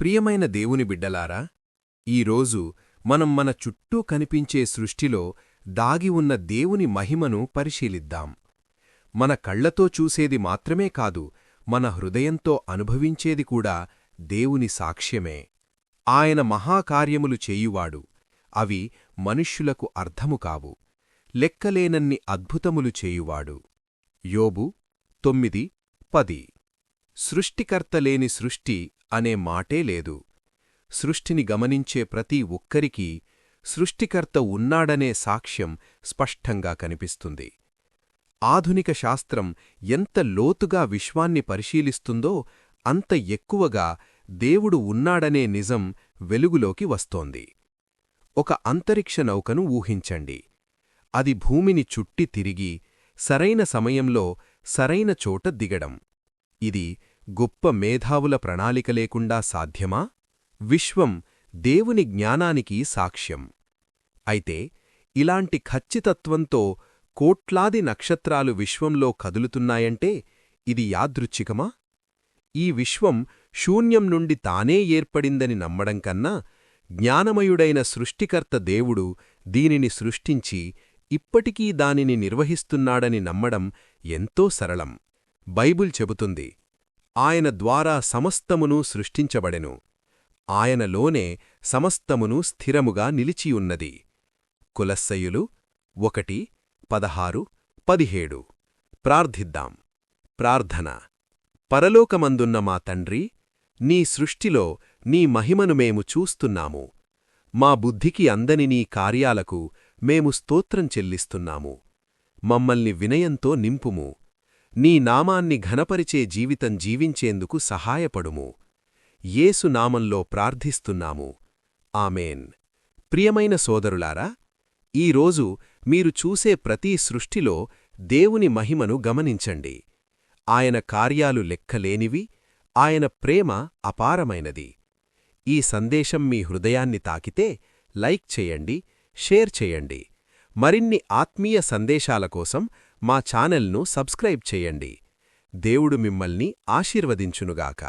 ప్రియమైన దేవుని బిడ్డలారా ఈరోజు మనం మన చుట్టూ కనిపించే సృష్టిలో దాగి ఉన్న దేవుని మహిమను పరిశీలిద్దాం. మన కళ్ళతో చూసేది మాత్రమే కాదు మన హృదయంతో అనుభవించేది కూడా దేవుని సాక్ష్యమే. ఆయన మహాకార్యములు చేయువాడు అవి మనుష్యులకు అర్థము కావు లెక్కలేనన్ని అద్భుతములు చేయువాడు. యోబు తొమ్మిది పది. సృష్టికర్త లేని సృష్టి అనే మాటే లేదు. సృష్టిని గమనించే ప్రతి ఒక్కరికీ సృష్టికర్త ఉన్నాడనే సాక్ష్యం స్పష్టంగా కనిపిస్తుంది. ఆధునిక శాస్త్రం ఎంత లోతుగా విశ్వాన్ని పరిశీలిస్తుందో అంత ఎక్కువగా దేవుడు ఉన్నాడనే నిజం వెలుగులోకి వస్తోంది. ఒక అంతరిక్ష నౌకను ఊహించండి. అది భూమిని చుట్టి తిరిగి సరైన సమయంలో సరైన చోట దిగడం. ఇది గొప్ప మేధావుల ప్రణాళిక లేకుండా సాధ్యమా? విశ్వం దేవుని జ్ఞానానికి సాక్ష్యం. అయితే ఇలాంటి ఖచ్చితత్వంతో కోట్లాది నక్షత్రాలు విశ్వంలో కదులుతున్నాయంటే ఇది యాదృచ్ఛికమా? ఈ విశ్వం శూన్యం నుండి తానే ఏర్పడిందని నమ్మడం కన్నా జ్ఞానమయుడైన సృష్టికర్త దేవుడు దీనిని సృష్టించి ఇప్పటికీ దానిని నిర్వహిస్తున్నాడని నమ్మడం ఎంతో సరళం. బైబుల్ చెబుతుంది ఆయన ద్వారా సమస్తమును సృష్టించబడెను. ఆయనలోనే సమస్తమును స్థిరముగా నిలిచియున్నది. కులస్సయులు ఒకటి పదహారు పదిహేడు. ప్రార్థిద్దాం. ప్రార్థన. పరలోకమందున్న మా తండ్రి నీ సృష్టిలో నీ మహిమను మేము చూస్తున్నాము. మా బుద్ధికి అందని నీ కార్యాలకు మేము స్తోత్రం చెల్లిస్తున్నాము. మమ్మల్ని వినయంతో నింపుము. నీ నామాన్ని ఘనపరిచే జీవితం జీవించేందుకు సహాయపడుము. యేసు నామంలో ప్రార్థిస్తున్నాము. ఆమెన్. ప్రియమైన సోదరులారా ఈరోజు మీరు చూసే ప్రతి సృష్టిలో దేవుని మహిమను గమనించండి. ఆయన కార్యాలు లెక్కలేనివి ఆయన ప్రేమ అపారమైనది. ఈ సందేశం మీ హృదయాన్ని తాకితే లైక్ చేయండి షేర్ చేయండి. మరిన్ని ఆత్మీయ సందేశాల కోసం మా ఛానల్ను సబ్స్క్రైబ్ చేయండి. దేవుడు మిమ్మల్ని ఆశీర్వదించునుగాక.